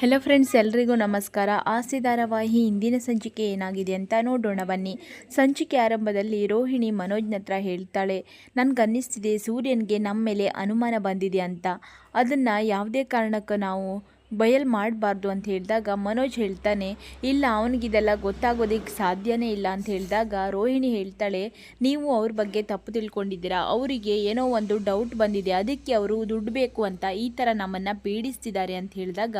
Hello friends ಎಲ್ರಿಗೂ ನಮಸ್ಕಾರ. ಆಸೆ ಧಾರಾವಾಹಿ ಇಂದಿನ ಸಂಚಿಕೆ ಏನಾಗಿದೆ ಅಂತ ನೋಡೋಣ ಬನ್ನಿ. ಸಂಚಿಕೆ ಆರಂಭದಲ್ಲಿ ರೋಹಿಣಿ ಮನೋಜ್ನತ್ರ ಹೇಳ್ತಾಳೆ, ನನಗನ್ನಿಸ್ತಿದೆ, ಸೂರ್ಯನಿಗೆ ನಮ್ಮ ಮೇಲೆ ಅನುಮಾನ ಬಂದಿದೆ ಅಂತ. ಅದನ್ನು ಯಾವುದೇ ಕಾರಣಕ್ಕೂ ನಾವು ಬಯಲ್ ಮಾಡಬಾರ್ದು ಅಂತ ಹೇಳಿದಾಗ ಮನೋಜ್ ಹೇಳ್ತಾನೆ, ಇಲ್ಲ ಅವನಿಗಿದೆಲ್ಲ ಗೊತ್ತಾಗೋದಕ್ಕೆ ಸಾಧ್ಯನೇ ಇಲ್ಲ ಅಂತ ಹೇಳಿದಾಗ ರೋಹಿಣಿ ಹೇಳ್ತಾಳೆ, ನೀವು ಅವ್ರ ಬಗ್ಗೆ ತಪ್ಪು ತಿಳ್ಕೊಂಡಿದ್ದೀರಾ, ಅವರಿಗೆ ಏನೋ ಒಂದು ಡೌಟ್ ಬಂದಿದೆ, ಅದಕ್ಕೆ ಅವರು ದುಡ್ಡು ಬೇಕು ಅಂತ ಈ ಥರ ನಮ್ಮನ್ನು ಪೀಡಿಸ್ತಿದ್ದಾರೆ ಅಂತ ಹೇಳಿದಾಗ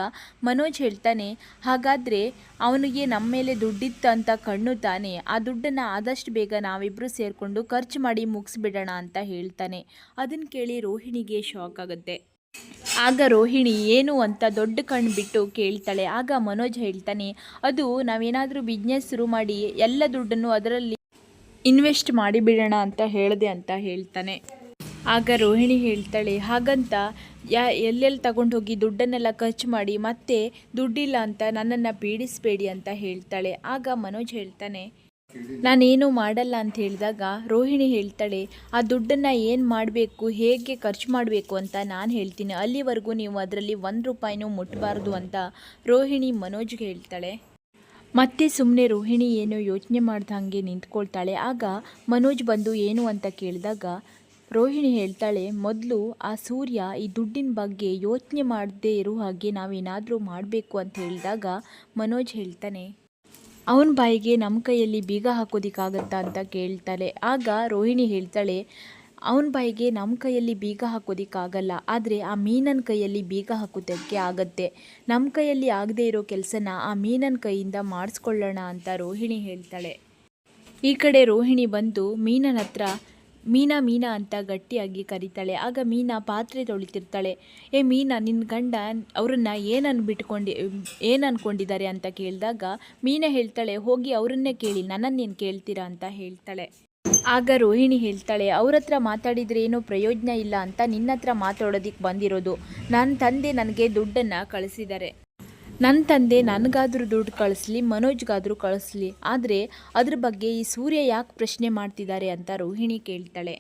ಮನೋಜ್ ಹೇಳ್ತಾನೆ, ಹಾಗಾದರೆ ಅವನಿಗೆ ನಮ್ಮ ಮೇಲೆ ದುಡ್ಡಿತ್ತು ಅಂತ ಕಣ್ಣು ತಾನೆ, ಆ ದುಡ್ಡನ್ನು ಆದಷ್ಟು ಬೇಗ ನಾವಿಬ್ಬರು ಸೇರಿಕೊಂಡು ಖರ್ಚು ಮಾಡಿ ಮುಗಿಸ್ಬಿಡೋಣ ಅಂತ ಹೇಳ್ತಾನೆ. ಅದನ್ನು ಕೇಳಿ ರೋಹಿಣಿಗೆ ಶಾಕ್ ಆಗುತ್ತೆ. ಆಗ ರೋಹಿಣಿ, ಏನು ಅಂತ ದೊಡ್ಡ ಕಣ್ಣು ಬಿಟ್ಟು ಕೇಳ್ತಾಳೆ. ಆಗ ಮನೋಜ್ ಹೇಳ್ತಾನೆ, ಅದು ನಾವೇನಾದರೂ ಬಿಸ್ನೆಸ್ ಶುರು ಮಾಡಿ ಎಲ್ಲ ದುಡ್ಡನ್ನು ಅದರಲ್ಲಿ ಇನ್ವೆಸ್ಟ್ ಮಾಡಿಬಿಡೋಣ ಅಂತ ಹೇಳಿದೆ ಅಂತ ಹೇಳ್ತಾನೆ. ಆಗ ರೋಹಿಣಿ ಹೇಳ್ತಾಳೆ, ಹಾಗಂತ ಯಾ, ಎಲ್ಲೆಲ್ಲಿ ತಗೊಂಡು ಹೋಗಿ ದುಡ್ಡನ್ನೆಲ್ಲ ಖರ್ಚು ಮಾಡಿ ಮತ್ತೆ ದುಡ್ಡಿಲ್ಲ ಅಂತ ನನ್ನನ್ನು ಪೀಡಿಸಬೇಡಿ ಅಂತ ಹೇಳ್ತಾಳೆ. ಆಗ ಮನೋಜ್ ಹೇಳ್ತಾನೆ ನಾನೇನು ಮಾಡಲ್ಲ ಅಂತ ಹೇಳಿದಾಗ ರೋಹಿಣಿ ಹೇಳ್ತಾಳೆ, ಆ ದುಡ್ಡನ್ನು ಏನು ಮಾಡಬೇಕು, ಹೇಗೆ ಖರ್ಚು ಮಾಡಬೇಕು ಅಂತ ನಾನು ಹೇಳ್ತೀನಿ. ಅಲ್ಲಿವರೆಗೂ ನೀವು ಅದರಲ್ಲಿ ಒಂದು ರೂಪಾಯಿನೂ ಮುಟ್ಟಬಾರ್ದು ಅಂತ ರೋಹಿಣಿ ಮನೋಜ್ಗೆ ಹೇಳ್ತಾಳೆ. ಮತ್ತೆ ಸುಮ್ಮನೆ ರೋಹಿಣಿ ಏನೋ ಯೋಚನೆ ಮಾಡ್ದಂಗೆ ನಿಂತ್ಕೊಳ್ತಾಳೆ. ಆಗ ಮನೋಜ್ ಬಂದು ಏನು ಅಂತ ಕೇಳಿದಾಗ ರೋಹಿಣಿ ಹೇಳ್ತಾಳೆ, ಮೊದಲು ಆ ಸೂರ್ಯ ಈ ದುಡ್ಡಿನ ಬಗ್ಗೆ ಯೋಚನೆ ಮಾಡದೇ ಇರೋ ಹಾಗೆ ನಾವೇನಾದರೂ ಮಾಡಬೇಕು ಅಂತ ಹೇಳಿದಾಗ ಮನೋಜ್ ಹೇಳ್ತಾನೆ ಅವನ ಬಾಯಿಗೆ ನಮ್ಮ ಕೈಯಲ್ಲಿ ಬೀಗ ಹಾಕೋದಿಕ್ಕಾಗತ್ತಾ ಅಂತ ಕೇಳ್ತಾಳೆ. ಆಗ ರೋಹಿಣಿ ಹೇಳ್ತಾಳೆ, ಅವನ ಬಾಯಿಗೆ ನಮ್ಮ ಕೈಯಲ್ಲಿ ಬೀಗ ಹಾಕೋದಿಕ್ಕಾಗಲ್ಲ. ಆದರೆ ಆ ಮೀನನ ಕೈಯಲ್ಲಿ ಬೀಗ ಹಾಕೋದಕ್ಕೆ ಆಗತ್ತೆ. ನಮ್ಮ ಕೈಯಲ್ಲಿ ಆಗದೇ ಇರೋ ಕೆಲಸನ ಆ ಮೀನನ ಕೈಯಿಂದ ಮಾಡಿಸ್ಕೊಳ್ಳೋಣ ಅಂತ ರೋಹಿಣಿ ಹೇಳ್ತಾಳೆ. ಈ ಕಡೆ ರೋಹಿಣಿ ಬಂದು ಮೀನನ ಹತ್ರ ಮೀನಾ ಮೀನಾ ಅಂತ ಗಟ್ಟಿಯಾಗಿ ಕರೀತಾಳೆ. ಆಗ ಮೀನಾ ಪಾತ್ರೆ ತೊಳಿತಿರ್ತಾಳೆ. ಏ ಮೀನಾ ನಿನ್ನ ಗಂಡ ಅವರನ್ನು ಏನನ್ನು ಅನ್ಬಿಟ್ಕೊಂಡು ಏನು ಅಂದ್ಕೊಂಡಿದ್ದಾರೆ ಅಂತ ಕೇಳಿದಾಗ ಮೀನಾ ಹೇಳ್ತಾಳೆ, ಹೋಗಿ ಅವರನ್ನೇ ಕೇಳಿ, ನನ್ನನ್ನೇನು ನೀನು ಕೇಳ್ತೀರಾ ಅಂತ ಹೇಳ್ತಾಳೆ. ಆಗ ರೋಹಿಣಿ ಹೇಳ್ತಾಳೆ ಅವ್ರ ಹತ್ರ ಮಾತಾಡಿದರೆ ಏನೂ ಪ್ರಯೋಜನ ಇಲ್ಲ ಅಂತ ನಿನ್ನ ಹತ್ರ ಮಾತಾಡೋದಕ್ಕೆ ಬಂದಿರೋದು. ನನ್ನ ತಂದೆ ನನಗೆ ದುಡ್ಡನ್ನು ಕಳಿಸಿದ್ದಾರೆ. ನನ್ನ ತಂದೆ ನನಗಾದರೂ ದುಡ್ಡು ಕಳಿಸ್ಲಿ, ಮನೋಜ್ಗಾದರೂ ಕಳಿಸ್ಲಿ. ಆದರೆ ಅದ್ರ ಬಗ್ಗೆ ಈ ಸೂರ್ಯ ಯಾಕೆ ಪ್ರಶ್ನೆ ಮಾಡ್ತಿದ್ದಾರೆ ಅಂತ ರೋಹಿಣಿ ಕೇಳ್ತಾಳೆ.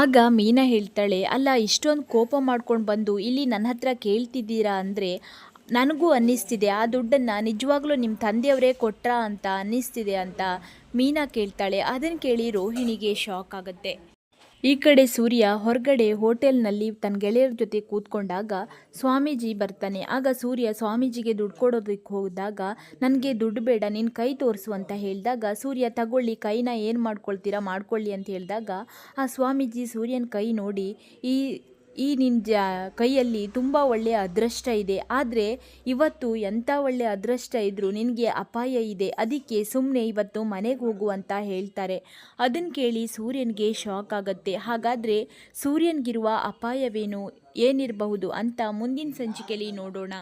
ಆಗ ಮೀನಾ ಹೇಳ್ತಾಳೆ, ಅಲ್ಲ, ಇಷ್ಟೊಂದು ಕೋಪ ಮಾಡ್ಕೊಂಡು ಬಂದು ಇಲ್ಲಿ ನನ್ನ ಹತ್ರ ಕೇಳ್ತಿದ್ದೀರಾ ಅಂದರೆ ನನಗೂ ಅನ್ನಿಸ್ತಿದೆ. ಆ ದುಡ್ಡನ್ನು ನಿಜವಾಗ್ಲೂ ನಿಮ್ಮ ತಂದೆಯವರೇ ಕೊಟ್ರಾ ಅಂತ ಅನ್ನಿಸ್ತಿದೆ ಅಂತ ಮೀನಾ ಕೇಳ್ತಾಳೆ. ಅದನ್ನು ಕೇಳಿ ರೋಹಿಣಿಗೆ ಶಾಕ್ ಆಗುತ್ತೆ. ಈ ಕಡೆ ಸೂರ್ಯ ಹೊರಗಡೆ ಹೋಟೆಲ್ನಲ್ಲಿ ತನ್ನ ಗೆಳೆಯರ ಜೊತೆ ಕೂತ್ಕೊಂಡಾಗ ಸ್ವಾಮೀಜಿ ಬರ್ತಾನೆ. ಆಗ ಸೂರ್ಯ ಸ್ವಾಮೀಜಿಗೆ ದುಡ್ಡು ಕೊಡೋದಕ್ಕೆ ಹೋದಾಗ, ನನಗೆ ದುಡ್ಡು ಬೇಡ ನಿನ್ನ ಕೈ ತೋರಿಸು ಅಂತ ಹೇಳಿದಾಗ, ಸೂರ್ಯ, ತಗೊಳ್ಳಿ, ಕೈನ ಏನು ಮಾಡ್ಕೊಳ್ತೀರಾ, ಮಾಡ್ಕೊಳ್ಳಿ ಅಂತ ಹೇಳಿದಾಗ, ಆ ಸ್ವಾಮೀಜಿ ಸೂರ್ಯನ ಕೈ ನೋಡಿ, ಈ ಈ ನಿನ್ನ ಜ ಕೈಯಲ್ಲಿ ತುಂಬ ಒಳ್ಳೆಯ ಅದೃಷ್ಟ ಇದೆ. ಆದರೆ ಇವತ್ತು ಎಂಥ ಒಳ್ಳೆಯ ಅದೃಷ್ಟ ಇದ್ದರೂ ನಿನಗೆ ಅಪಾಯ ಇದೆ. ಅದಕ್ಕೆ ಸುಮ್ಮನೆ ಇವತ್ತು ಮನೆಗೆ ಹೋಗು ಅಂತ ಹೇಳ್ತಾರೆ. ಅದನ್ನು ಕೇಳಿ ಸೂರ್ಯನಿಗೆ ಶಾಕ್ ಆಗುತ್ತೆ. ಹಾಗಾದರೆ ಸೂರ್ಯನಿಗಿರುವ ಅಪಾಯವೇನು? ಏನಿರಬಹುದು ಅಂತ ಮುಂದಿನ ಸಂಚಿಕೆಯಲ್ಲಿ ನೋಡೋಣ.